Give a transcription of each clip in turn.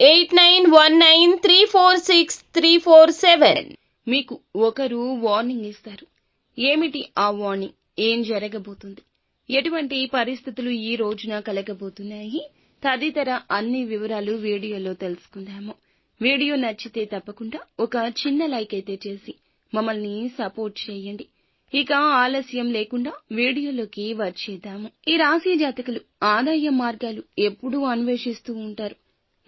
eight nine one nine three four six three four seven. మీకు ఒకరు warning ఇస్తారు. ఏమిటి ఆ వార్నింగ్ ఏం జరగబోతుంది? ఎటువంటి పరిస్థితులు ఈ రోజున కలగబోతున్నాయి? తదితర అన్ని వివరాలు వీడియోలో తెలుసుకుందాము. వీడియో నచ్చితే తప్పకుండా ఒక చిన్న లైక్ అయితే చేసి మమ్మల్ని సపోర్ట్ చేయండి. ఇక ఆలస్యం లేకుండా వీడియోలోకి వచ్చేద్దాము. ఈ రాశి జాతకులు ఆదాయ మార్గాలు ఎప్పుడూ అన్వేషిస్తూ ఉంటారు.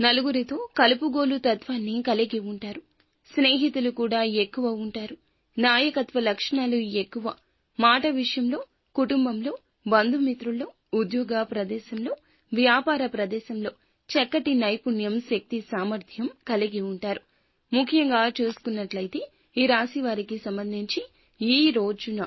నలుగురితో కలుపుగోలు తత్వాన్ని కలిగి ఉంటారు. స్నేహితులు కూడా ఎక్కువ ఉంటారు. నాయకత్వ లక్షణాలు ఎక్కువ. మాట విషయంలో కుటుంబంలో బంధుమిత్రుల్లో ఉద్యోగ ప్రదేశంలో వ్యాపార ప్రదేశంలో చక్కటి నైపుణ్యం శక్తి సామర్థ్యం కలిగి ఉంటారు. ముఖ్యంగా చూసుకున్నట్లయితే ఈ రాశి వారికి సంబంధించి ఈ రోజున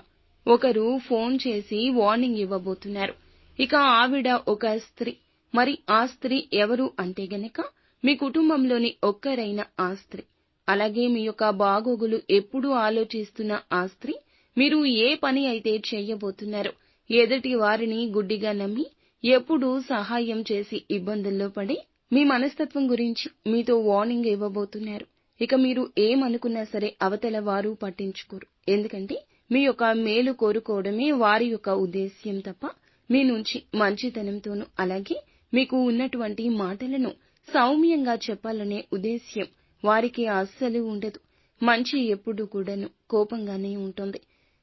ఒకరు ఫోన్ చేసి వార్నింగ్ ఇవ్వబోతున్నారు. ఇక ఆవిడ ఒక స్త్రీ. మరి ఆ స్త్రీ ఎవరు అంటే గనక మీ కుటుంబంలోని ఒక్కరైన ఆ స్త్రీ. అలాగే మీ యొక్క బాగోగులు ఎప్పుడూ ఆలోచిస్తున్న ఆ స్త్రీ మీరు ఏ పని అయితే చేయబోతున్నారో ఎదుటి వారిని గుడ్డిగా నమ్మి ఎప్పుడూ సహాయం చేసి ఇబ్బందుల్లో పడి మీ మనస్తత్వం గురించి మీతో వార్నింగ్ ఇవ్వబోతున్నారు. ఇక మీరు ఏమనుకున్నా సరే అవతల వారు పట్టించుకోరు. ఎందుకంటే మీ యొక్క మేలు కోరుకోవడమే వారి యొక్క ఉద్దేశ్యం తప్ప మీ నుంచి మంచితనంతోనూ అలాగే మీకు ఉన్నటువంటి మాటలను సౌమ్యంగా చెప్పాలనే ఉద్దేశ్యం వారికి అస్సలు ఉండదు. మంచి ఎప్పుడు కూడాను కోపంగానే ఉంటుంది.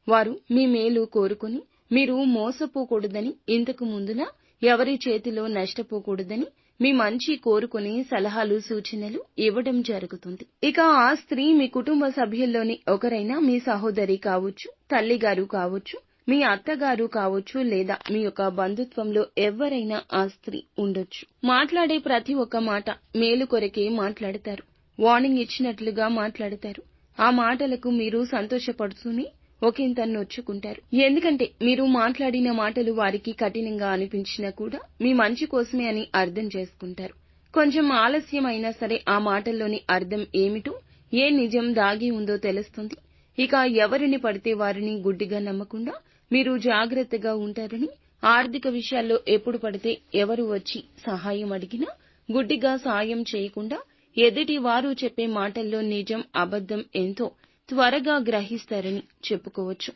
వారు మీ మేలు కోరుకుని మీరు మోసపోకూడదని ఇంతకు ముందులా ఎవరి చేతిలో నష్టపోకూడదని మీ మంచి కోరుకుని సలహాలు సూచనలు ఇవ్వడం జరుగుతుంది. ఇక ఆ స్త్రీ మీ కుటుంబ సభ్యుల్లోని ఒకరైనా మీ సహోదరి కావచ్చు తల్లిగారు కావచ్చు మీ అత్తగారు కావచ్చు లేదా మీ యొక్క బంధుత్వంలో ఎవరైనా ఆ స్త్రీ ఉండొచ్చు. మాట్లాడే ప్రతి ఒక్క మాట మేలు కొరకే మాట్లాడతారు. వార్నింగ్ ఇచ్చినట్లుగా మాట్లాడతారు. ఆ మాటలకు మీరు సంతోషపడుతూనే ఒకంత నొచ్చుకుంటారు. ఎందుకంటే మీరు మాట్లాడిన మాటలు వారికి కఠినంగా అనిపించినా కూడా మీ మంచి కోసమే అని అర్థం చేసుకుంటారు. కొంచెం ఆలస్యం అయినా సరే ఆ మాటల్లోని అర్థం ఏమిటో ఏ నిజం దాగి ఉందో తెలుస్తుంది. ఇక ఎవరిని పడితే వారిని గుడ్డిగా నమ్మకుండా మీరు జాగ్రత్తగా ఉంటారని ఆర్థిక విషయాల్లో ఎప్పుడు పడితే ఎవరు వచ్చి సహాయం అడిగినా గుడ్డిగా సాయం చేయకుండా ఎదుటి వారు చెప్పే మాటల్లో నిజం అబద్ధం ఎంతో త్వరగా గ్రహిస్తారని చెప్పుకోవచ్చు.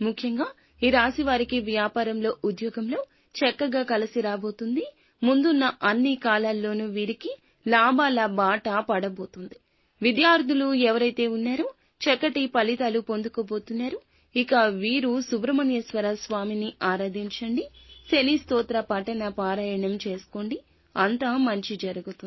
ముఖ్యంగా ఈ రాశి వారికి వ్యాపారంలో ఉద్యోగంలో చక్కగా కలిసి రాబోతుంది. ముందున్న అన్ని కాలాల్లోనూ వీరికి లాభాల బాట పడబోతుంది. విద్యార్థులు ఎవరైతే ఉన్నారో చక్కటి ఫలితాలు పొందుకోబోతున్నారు. ఇక వీరు సుబ్రహ్మణ్యేశ్వర స్వామిని ఆరాధించండి. శని స్తోత్ర పఠన పారాయణం చేసుకోండి. అంతా మంచి జరుగుతుంది.